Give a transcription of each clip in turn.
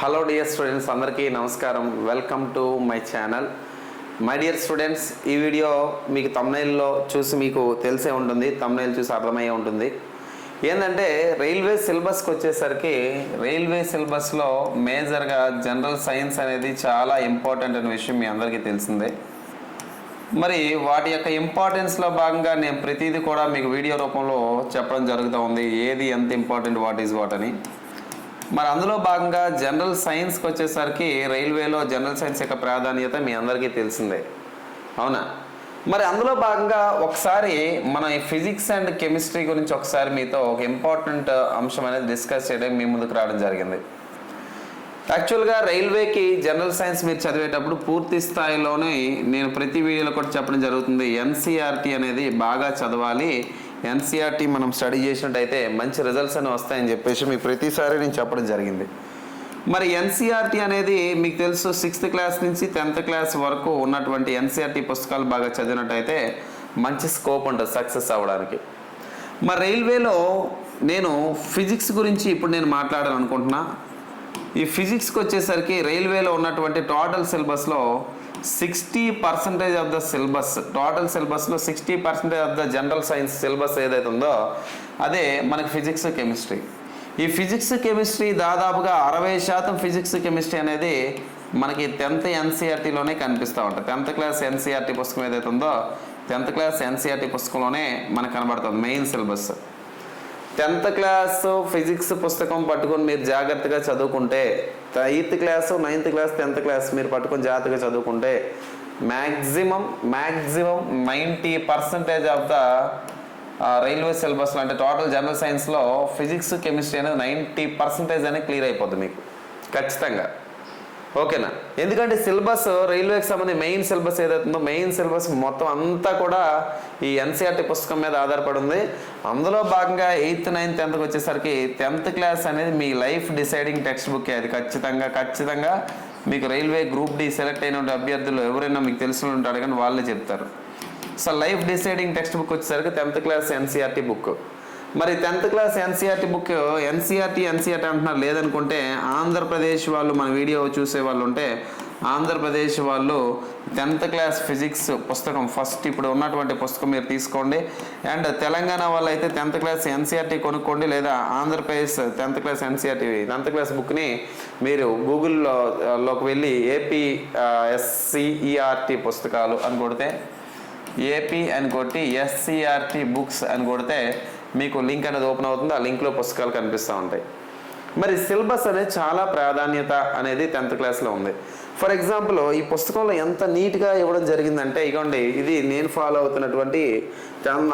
Hello dear students అందరికీ నమస్కారం. Welcome to my channel my dear students ఈ video మీకు తమ్నైల్లో చూసి మీకు తెలిసే ఉంటుంది. తమ్నైల్ చూసి అర్థమయ్యే ఉంటుంది. ఏంటంటే రైల్వే సిలబస్కి వచ్చేసరికి రైల్వే సిలబస్లో మేజర్గా జనరల్ సైన్స్ అనేది చాలా ఇంపార్టెంట్ అనే విషయం మీ అందరికీ తెలిసిందే. మరి వాటి యొక్క ఇంపార్టెన్స్లో భాగంగా నేను ప్రతిదీ కూడా మీకు వీడియో రూపంలో చెప్పడం జరుగుతూ ఉంది. ఏది ఎంత ఇంపార్టెంట్ వాట్ ఈజ్ వాట్ అని. మరి అందులో భాగంగా జనరల్ సైన్స్కి వచ్చేసరికి రైల్వేలో జనరల్ సైన్స్ యొక్క ప్రాధాన్యత మీ అందరికీ తెలిసిందే. అవునా? మరి అందులో భాగంగా ఒకసారి మన ఫిజిక్స్ అండ్ కెమిస్ట్రీ గురించి ఒకసారి మీతో ఒక ఇంపార్టెంట్ అంశం అనేది డిస్కస్ చేయడం మీ ముందుకు రావడం జరిగింది. యాక్చువల్గా రైల్వేకి జనరల్ సైన్స్ మీరు చదివేటప్పుడు పూర్తి స్థాయిలోనే నేను ప్రతి వీడియోలో కూడా చెప్పడం జరుగుతుంది ఎన్సీఆర్టీ అనేది బాగా చదవాలి. ఎన్సీఆర్టీ మనం స్టడీ చేసినట్టయితే మంచి రిజల్ట్స్ అని వస్తాయని చెప్పేసి మీకు ప్రతిసారి నేను చెప్పడం జరిగింది. మరి ఎన్సీఆర్టీ అనేది మీకు తెలుసు సిక్స్త్ క్లాస్ నుంచి టెన్త్ క్లాస్ వరకు ఉన్నటువంటి ఎన్సీఆర్టీ పుస్తకాలు బాగా చదివినట్టయితే మంచి స్కోప్ ఉంటుంది సక్సెస్ అవ్వడానికి. మరి రైల్వేలో నేను ఫిజిక్స్ గురించి ఇప్పుడు నేను మాట్లాడాలనుకుంటున్నా. ఈ ఫిజిక్స్కి వచ్చేసరికి రైల్వేలో ఉన్నటువంటి టోటల్ సిలబస్లో sixty percentage of the syllabus total సిలబస్లో sixty percentage of the general science syllabus ఏదైతే ఉందో అదే మనకి ఫిజిక్స్ కెమిస్ట్రీ. ఈ ఫిజిక్స్ కెమిస్ట్రీ దాదాపుగా అరవై శాతం ఫిజిక్స్ కెమిస్ట్రీ అనేది మనకి టెన్త్ ఎన్సీఆర్టీలోనే కనిపిస్తూ ఉంటుంది. టెన్త్ క్లాస్ ఎన్సీఆర్టీ పుస్తకం ఏదైతే ఉందో టెన్త్ క్లాస్ ఎన్సీఆర్టీ పుస్తకంలోనే మనకు కనబడుతుంది main syllabus. Tenth class physics పుస్తకం పట్టుకొని మీరు జాగ్రత్తగా చదువుకుంటే eighth class ninth class tenth class మీరు పట్టుకొని జాగ్రత్తగా చదువుకుంటే maximum maximum ninety percentage of the railway సిలబస్లో అంటే టోటల్ జనరల్ సైన్స్లో ఫిజిక్స్ కెమిస్ట్రీ అనేది నైంటీ పర్సంటేజ్ అనేది క్లియర్ అయిపోతుంది మీకు. ఖచ్చితంగా. ఓకేనా? ఎందుకంటే సిలబస్ రైల్వేకి సంబంధించి మెయిన్ సిలబస్ ఏదైతుందో మెయిన్ సిలబస్ మొత్తం అంతా కూడా ఈ ఎన్సీఆర్టీ పుస్తకం మీద ఆధారపడి ఉంది అందులో భాగంగా ఎయిత్ నైన్త్ టెన్త్కి వచ్చేసరికి టెన్త్ క్లాస్ అనేది మీ లైఫ్ డిసైడింగ్ టెక్స్ట్ బుక్ అది. ఖచ్చితంగా ఖచ్చితంగా మీకు రైల్వే గ్రూప్ డి సెలెక్ట్ అయిన అభ్యర్థులు ఎవరైనా మీకు తెలిసిన ఉంటారు కానీ వాళ్ళే చెప్తారు. So life deciding textbook వచ్చేసరికి టెన్త్ క్లాస్ ఎన్సీఆర్టీ బుక్. మరి tenth class NCERT book NCERT NCERT అంటున్నారు. లేదనుకుంటే ఆంధ్రప్రదేశ్ వాళ్ళు మన వీడియో చూసే వాళ్ళు ఉంటే ఆంధ్రప్రదేశ్ వాళ్ళు టెన్త్ క్లాస్ ఫిజిక్స్ పుస్తకం ఫస్ట్ ఇప్పుడు ఉన్నటువంటి పుస్తకం మీరు తీసుకోండి. అండ్ తెలంగాణ వాళ్ళు అయితే టెన్త్ క్లాస్ ఎన్సీఆర్టీ కొనుక్కోండి లేదా Andhra Pradesh tenth class NCERT tenth class బుక్ని మీరు గూగుల్లో లోకి వెళ్ళి ఏపీ ఎస్సీఈఆర్టీ పుస్తకాలు అని కొడితే ఏపీ అని కొట్టి ఎస్సీఆర్టీ బుక్స్ అని కొడితే మీకు లింక్ అనేది ఓపెన్ అవుతుంది. ఆ లింక్లో పుస్తకాలు కనిపిస్తూ ఉంటాయి. మరి సిలబస్ అనేది చాలా ప్రాధాన్యత అనేది టెన్త్ క్లాస్లో ఉంది. ఫర్ ఎగ్జాంపుల్ ఈ పుస్తకంలో ఎంత నీట్గా ఇవ్వడం జరిగిందంటే ఇగోండి ఇది నేను ఫాలో అవుతున్నటువంటి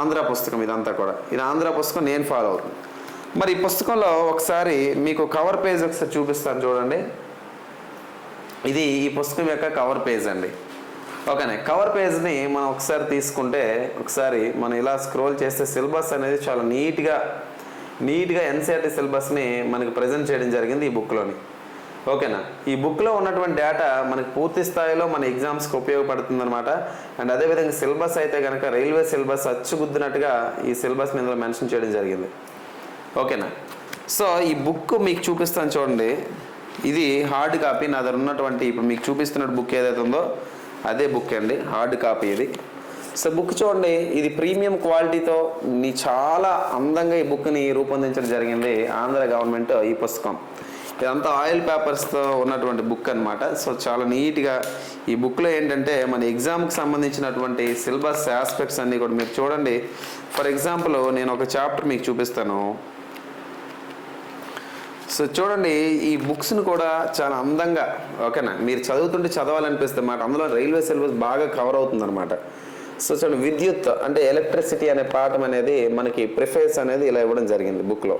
ఆంధ్ర పుస్తకం ఇదంతా కూడా. ఇది ఆంధ్ర పుస్తకం నేను ఫాలో అవుతుంది మరి ఈ పుస్తకంలో ఒకసారి మీకు కవర్ పేజ్ ఒకసారి చూపిస్తాను చూడండి. ఇది ఈ పుస్తకం యొక్క కవర్ పేజ్ అండి. ఓకేనే కవర్ పేజ్ని మనం ఒకసారి తీసుకుంటే ఒకసారి మనం ఇలా స్క్రోల్ చేస్తే సిలబస్ అనేది చాలా నీట్గా నీట్గా ఎన్సీఆర్టీ సిలబస్ని మనకి ప్రజెంట్ చేయడం జరిగింది ఈ బుక్లోని. ఓకేనా? ఈ బుక్లో ఉన్నటువంటి డేటా మనకి పూర్తి స్థాయిలో మన ఎగ్జామ్స్కి ఉపయోగపడుతుంది అనమాట అండ్ అదేవిధంగా సిలబస్ అయితే కనుక రైల్వే సిలబస్ అచ్చుగుద్దినట్టుగా ఈ సిలబస్ని ఇందులో మెన్షన్ చేయడం జరిగింది. ఓకేనా? సో ఈ బుక్ మీకు చూపిస్తాను చూడండి. ఇది హార్డ్ కాపీ నా దగ్గర ఉన్నటువంటి ఇప్పుడు మీకు చూపిస్తున్న బుక్ ఏదైతే ఉందో అదే బుక్ అండి హార్డ్ కాపీ ఇది. సో బుక్ చూడండి ఇది ప్రీమియం క్వాలిటీతో నీ చాలా అందంగా ఈ బుక్ని రూపొందించడం జరిగింది ఆంధ్ర గవర్నమెంట్ ఈ పుస్తకం. ఇదంతా ఆయిల్ పేపర్స్తో ఉన్నటువంటి బుక్ అన్నమాట. సో చాలా నీట్గా ఈ బుక్లో ఏంటంటే మన ఎగ్జామ్కి సంబంధించినటువంటి సిలబస్ ఆస్పెక్ట్స్ అన్నీ కూడా మీరు చూడండి. ఫర్ ఎగ్జాంపుల్ నేను ఒక చాప్టర్ మీకు చూపిస్తాను. సో చూడండి ఈ బుక్స్ని కూడా చాలా అందంగా ఓకేనా? మీరు చదువుతుంటే చదవాలనిపిస్తే మాట అందులో రైల్వే సిలబస్ బాగా కవర్ అవుతుందన్నమాట. సో చూడండి విద్యుత్ అంటే ఎలక్ట్రిసిటీ అనే పాఠం అనేది మనకి ప్రిఫేస్ అనేది ఇలా ఇవ్వడం జరిగింది బుక్లో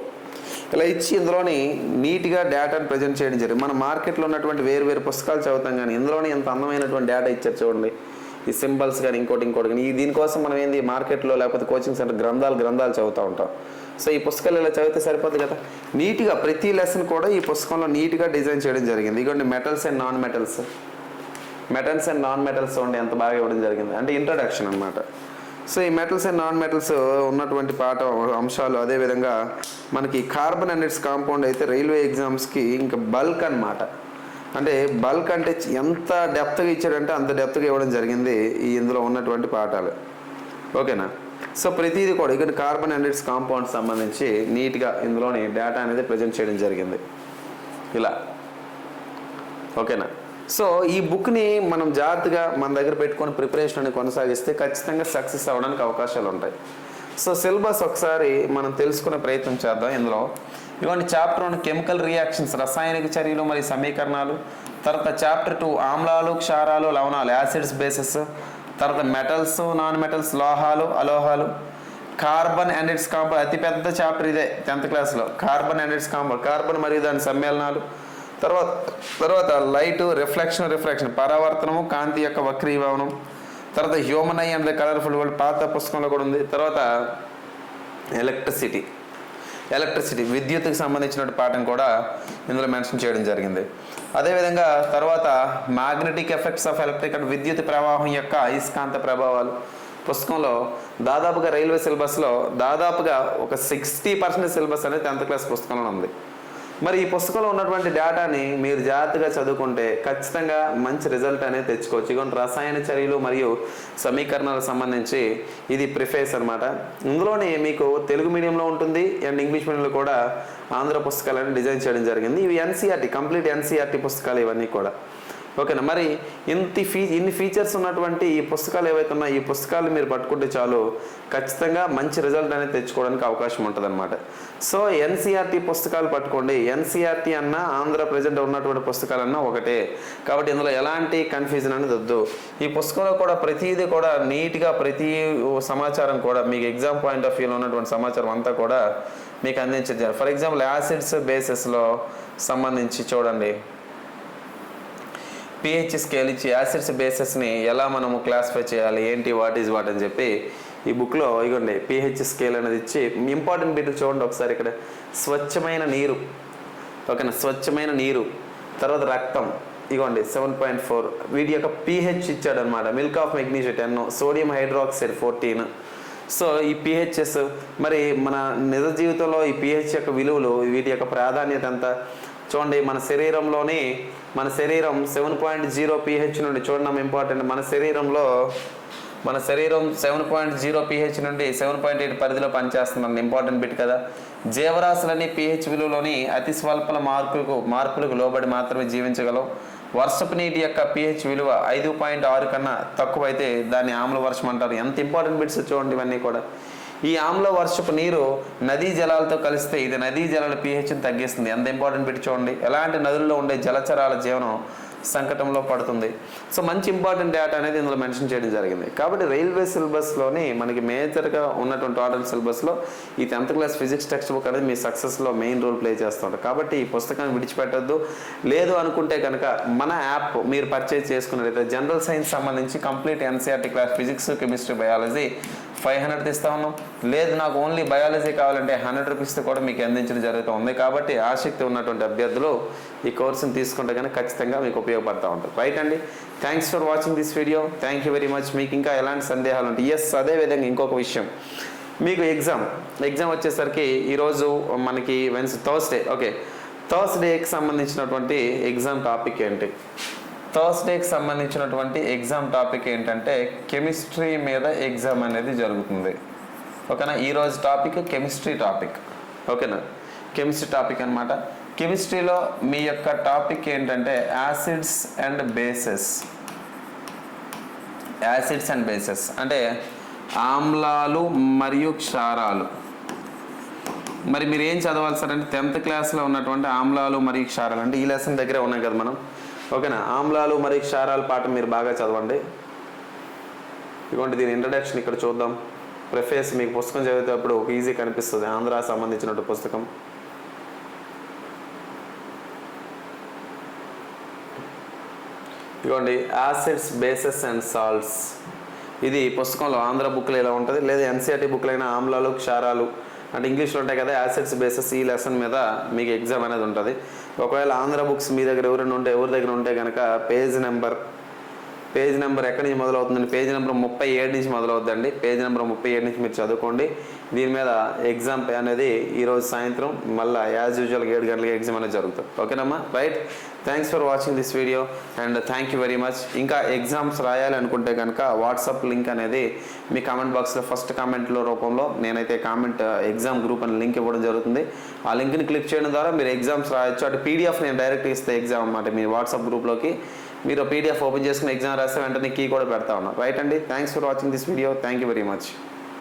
ఇలా ఇచ్చి ఇందులోని నీట్గా డేటాను ప్రజెంట్ చేయడం జరిగింది. మన మార్కెట్లో ఉన్నటువంటి వేరు వేరు పుస్తకాలు చదువుతాం కానీ ఇందులోనే ఎంత అందమైనటువంటి డేటా ఇచ్చారు చూడండి. ఈ సింబల్స్ కానీ ఇంకోటి ఇంకోటి కానీ. ఈ దీనికోసం మనం ఏంది మార్కెట్లో లేకపోతే కోచింగ్ సెంటర్ గ్రంథాలు గ్రంథాలు చదువుతూ ఉంటాం. సో ఈ పుస్తకాలు ఇలా చదివితే సరిపోతుంది కదా? నీట్గా ప్రతి లెసన్ కూడా ఈ పుస్తకంలో నీట్గా డిజైన్ చేయడం జరిగింది. ఇదిగోండి metals and non metals metals and non metals ఉండి ఎంత బాగా ఇవ్వడం జరిగింది. అంటే ఇంట్రడక్షన్ అనమాట సో ఈ మెటల్స్ అండ్ నాన్ మెటల్స్ ఉన్నటువంటి పాట అంశాలు అదేవిధంగా మనకి కార్బన్ అండ్ ఇట్స్ కాంపౌండ్ అయితే రైల్వే ఎగ్జామ్స్కి ఇంకా బల్క్ అన్నమాట. అంటే బల్క్ అంటే ఎంత డెప్త్గా ఇచ్చాడంటే అంత డెప్త్గా ఇవ్వడం జరిగింది ఈ ఇందులో ఉన్నటువంటి పాఠాలు. ఓకేనా? సో ప్రతిదీ కూడా ఇక్కడ కార్బన్ హండ్రెడ్స్ కాంపౌండ్ సంబంధించి నీట్గా ఇందులోని డేటా అనేది ప్రజెంట్ చేయడం జరిగింది. ఇలా. ఓకేనా? సో ఈ బుక్ని మనం జాగ్రత్తగా మన దగ్గర పెట్టుకొని ప్రిపరేషన్ అని కొనసాగిస్తే ఖచ్చితంగా సక్సెస్ అవ్వడానికి అవకాశాలు ఉంటాయి సో సిలబస్ ఒకసారి మనం తెలుసుకునే ప్రయత్నం చేద్దాం ఇందులో. ఇవన్నీ చాప్టర్ వన్ కెమికల్ రియాక్షన్స్ రసాయనిక చర్యలు మరియు సమీకరణాలు తర్వాత చాప్టర్ టూ ఆమ్లాలు క్షారాలు లవణాలు యాసిడ్స్ బేసెస్ తర్వాత మెటల్స్ నాన్ మెటల్స్ లోహాలు అలోహాలు. కార్బన్ అండ్ ఇట్స్ కాంపౌండ్ అతిపెద్ద చాప్టర్ ఇదే టెన్త్ క్లాస్లో carbon and its compound carbon మరియు దాని సమ్మేళనాలు. తర్వాత తర్వాత లైట్ రిఫ్లెక్షన్ రిఫ్లెక్షన్ పరావర్తనము కాంతి యొక్క వక్రీభవనం. తర్వాత human eye and the colourful world పాత పుస్తకంలో కూడా ఉంది. తర్వాత ఎలక్ట్రిసిటీ ఎలక్ట్రిసిటీ విద్యుత్కి సంబంధించిన పాఠం కూడా ఇందులో మెన్షన్ చేయడం జరిగింది. అదేవిధంగా తర్వాత magnetic effects of electric and విద్యుత్ ప్రవాహం యొక్క అయస్కాంత ప్రభావాలు. పుస్తకంలో దాదాపుగా రైల్వే సిలబస్లో దాదాపుగా ఒక సిక్స్టీ పర్సెంట్ సిలబస్ అనేది టెన్త్ క్లాస్ పుస్తకంలో ఉంది. మరి ఈ పుస్తకంలో ఉన్నటువంటి డేటాని మీరు జాగ్రత్తగా చదువుకుంటే ఖచ్చితంగా మంచి రిజల్ట్ అనేది తెచ్చుకోవచ్చు. ఇటువంటి రసాయన చర్యలు మరియు సమీకరణాలకు సంబంధించి ఇది ప్రిఫేస్ అనమాట ఇందులోనే మీకు తెలుగు మీడియంలో ఉంటుంది అండ్ ఇంగ్లీష్ మీడియంలో కూడా ఆంధ్ర పుస్తకాలను డిజైన్ చేయడం జరిగింది. ఇవి ఎన్సీఆర్టీ కంప్లీట్ ఎన్సీఆర్టీ పుస్తకాలు ఇవన్నీ కూడా. ఓకేనా? మరి ఇంత ఫీ ఇన్ని ఫీచర్స్ ఉన్నటువంటి ఈ పుస్తకాలు ఏవైతే ఉన్నాయో ఈ పుస్తకాలు మీరు పట్టుకుంటే చాలు ఖచ్చితంగా మంచి రిజల్ట్ అనేది తెచ్చుకోవడానికి అవకాశం ఉంటుంది అనమాట సో ఎన్సీఆర్టీ పుస్తకాలు పట్టుకోండి. ఎన్సీఆర్టీ అన్న ఆంధ్ర ప్రజెంట్ ఉన్నటువంటి పుస్తకాలన్నా ఒకటే. కాబట్టి ఇందులో ఎలాంటి కన్ఫ్యూజన్ అనేది వద్దు. ఈ పుస్తకంలో కూడా ప్రతిదీ కూడా నీట్గా ప్రతి సమాచారం కూడా మీకు ఎగ్జామ్ పాయింట్ ఆఫ్ వ్యూలో ఉన్నటువంటి సమాచారం అంతా కూడా మీకు అందించారు ఫర్ ఎగ్జాంపుల్ యాసిడ్స్ బేసిస్లో సంబంధించి చూడండి. పిహెచ్ స్కేల్ ఇచ్చి యాసిడ్స్ బేసెస్ని ఎలా మనము క్లాసిఫై చేయాలి? ఏంటి? వాట్ ఈజ్ వాట్ అని చెప్పి ఈ బుక్లో ఇగోండి పిహెచ్ స్కేల్ అనేది ఇచ్చి ఇంపార్టెంట్ బిట్ చూడండి ఒకసారి ఇక్కడ. స్వచ్ఛమైన నీరు. ఓకేనా? స్వచ్ఛమైన నీరు. తర్వాత రక్తం. ఇగోండి సెవెన్ పాయింట్ ఫోర్ వీటి యొక్క పిహెచ్ ఇచ్చాడు అనమాట milk of magnesium ten sodium hydroxide fourteen so ఈ పిహెచ్ఎస్ మరి మన నిజ జీవితంలో ఈ పిహెచ్ యొక్క విలువలు వీటి యొక్క ప్రాధాన్యత ఎంత? చూడండి మన శరీరంలోని మన శరీరం సెవెన్ పాయింట్ జీరో పిహెచ్ నుండి చూడడం ఇంపార్టెంట్ మన శరీరంలో మన శరీరం సెవెన్ పాయింట్ జీరో పిహెచ్ నుండి సెవెన్ పాయింట్ ఎయిట్ పరిధిలో పనిచేస్తుంది. ఇంపార్టెంట్ బిట్ కదా. జీవరాశులని పిహెచ్ విలువలోని అతి స్వల్పల మార్పులకు మార్పులకు లోబడి మాత్రమే జీవించగలవు. వర్షపు నీటి యొక్క పిహెచ్ విలువ ఐదు పాయింట్ ఆరు కన్నా తక్కువ అయితే దాన్ని ఆమ్ల వర్షం అంటారు. ఎంత ఇంపార్టెంట్ బిట్స్ చూడండి ఇవన్నీ కూడా. ఈ ఆమ్ల వర్షపు నీరు నదీ జలాలతో కలిస్తే ఇది నదీ జలాల పిహెచ్ని తగ్గిస్తుంది. ఎంత ఇంపార్టెంట్ పెట్టి చూడండి. ఎలాంటి నదుల్లో ఉండే జలచరాల జీవనం సంకటంలో పడుతుంది. సో మంచి ఇంపార్టెంట్ డేటా అనేది ఇందులో మెన్షన్ చేయడం జరిగింది. కాబట్టి రైల్వే సిలబస్లోని మనకి మేజర్గా ఉన్నటువంటి టోటల్ సిలబస్లో ఈ tenth class physics text book అనేది మీ సక్సెస్లో మెయిన్ రోల్ ప్లే చేస్తుంది కాబట్టి ఈ పుస్తకాన్ని విడిచిపెట్టద్దు. లేదు అనుకుంటే కనుక మన యాప్ మీరు పర్చేజ్ చేసుకున్నట్లయితే జనరల్ సైన్స్ సంబంధించి complete NCERT class physics chemistry biology five hundred ఇస్తా ఉన్నాం. లేదు నాకు ఓన్లీ బయాలజీ కావాలంటే హండ్రెడ్ రూపీస్తో కూడా మీకు అందించడం జరుగుతుంది కాబట్టి ఆసక్తి ఉన్నటువంటి అభ్యర్థులు ఈ కోర్సుని తీసుకుంటే కనుక ఖచ్చితంగా మీకు ఉపయోగపడతా ఉంటుంది. రైట్ అండి? Thanks for watching this video thank you very much మీకు ఇంకా ఎలాంటి సందేహాలు ఉంటాయి ఎస్ అదేవిధంగా ఇంకొక విషయం. మీకు ఎగ్జామ్ ఎగ్జామ్ వచ్చేసరికి ఈరోజు మనకి వెన్స్ థర్స్డే ఓకే థర్స్డేకి సంబంధించినటువంటి ఎగ్జామ్ టాపిక్ ఏంటి? థర్స్డేకి సంబంధించినటువంటి ఎగ్జామ్ టాపిక్ ఏంటంటే కెమిస్ట్రీ మీద ఎగ్జామ్ అనేది జరుగుతుంది. ఓకేనా? ఈరోజు టాపిక్ కెమిస్ట్రీ టాపిక్ ఓకేనా? కెమిస్ట్రీ టాపిక్ అనమాట కెమిస్ట్రీలో మీ యొక్క టాపిక్ ఏంటంటే acids and bases acids and bases అంటే ఆమ్లాలు మరియు క్షారాలు. మరి మీరు ఏం చదవాలి సార్ అంటే టెన్త్ క్లాస్లో ఉన్నటువంటి ఆమ్లాలు మరియు క్షారాలు. అంటే ఈ లెసన్ దగ్గరే ఉన్నాయి కదా మనం. ఓకేనా? ఆమ్లాలు మరియు క్షారాల పాఠం మీరు బాగా చదవండి. ఇటువంటి దీని ఇంట్రడక్షన్ ఇక్కడ చూద్దాం. ప్రిఫేస్ మీకు పుస్తకం చదివేటప్పుడు ఒక ఈజీ కనిపిస్తుంది. ఆంధ్ర సంబంధించిన పుస్తకం. ఇదిగోండి యాసిడ్స్ బేసెస్ అండ్ సాల్ట్స్ ఇది పుస్తకంలో ఆంధ్ర బుక్లో ఇలా ఉంటుంది. లేదా ఎన్సీఆర్టీ బుక్లైన ఆమ్లాలు క్షారాలు అంటే ఇంగ్లీష్లో ఉంటాయి కదా యాసెట్స్ బేసెస్ ఈ లెసన్ మీద మీకు ఎగ్జామ్ అనేది ఉంటుంది. ఒకవేళ ఆంధ్ర బుక్స్ మీ దగ్గర ఎవరైనా ఉంటే ఎవరి దగ్గర ఉంటే కనుక పేజ్ నెంబర్ పేజ్ నెంబర్ ఎక్కడి నుంచి మొదలవుతుందండి? పేజ్ నెంబర్ ముప్పై ఏడు నుంచి మొదలవుతుందండి పేజ్ నెంబర్ ముప్పై ఏడు నుంచి మీరు చదువుకోండి. దీని మీద ఎగ్జామ్ అనేది ఈరోజు సాయంత్రం మళ్ళీ యాజ్ యూజువల్ ఏడు గంటలకి ఎగ్జామ్ అనేది జరుగుతుంది. ఓకేనమ్మా? Right. Thanks for watching this video and thank you very much ఇంకా ఎగ్జామ్స్ రాయాలి అనుకుంటే కనుక వాట్సాప్ లింక్ అనేది మీ కామెంట్ బాక్స్లో ఫస్ట్ కామెంట్లో రూపంలో నేనైతే కామెంట్ ఎగ్జామ్ గ్రూప్ అని లింక్ ఇవ్వడం జరుగుతుంది. ఆ లింక్ని క్లిక్ చేయడం ద్వారా మీరు ఎగ్జామ్స్ రాయొచ్చు. అటు పీడిఎఫ్ నేను డైరెక్ట్ ఇస్తే ఎగ్జామ్ అన్నమాట మీ వాట్సాప్ గ్రూప్లోకి మీరు పీడిఎఫ్ ఓపెన్ చేసుకుని ఎగ్జామ్ రాస్తే వెంటనే కీ కూడా పెడతా ఉన్నా. రైట్ అండి? Thanks for watching this video thank you very much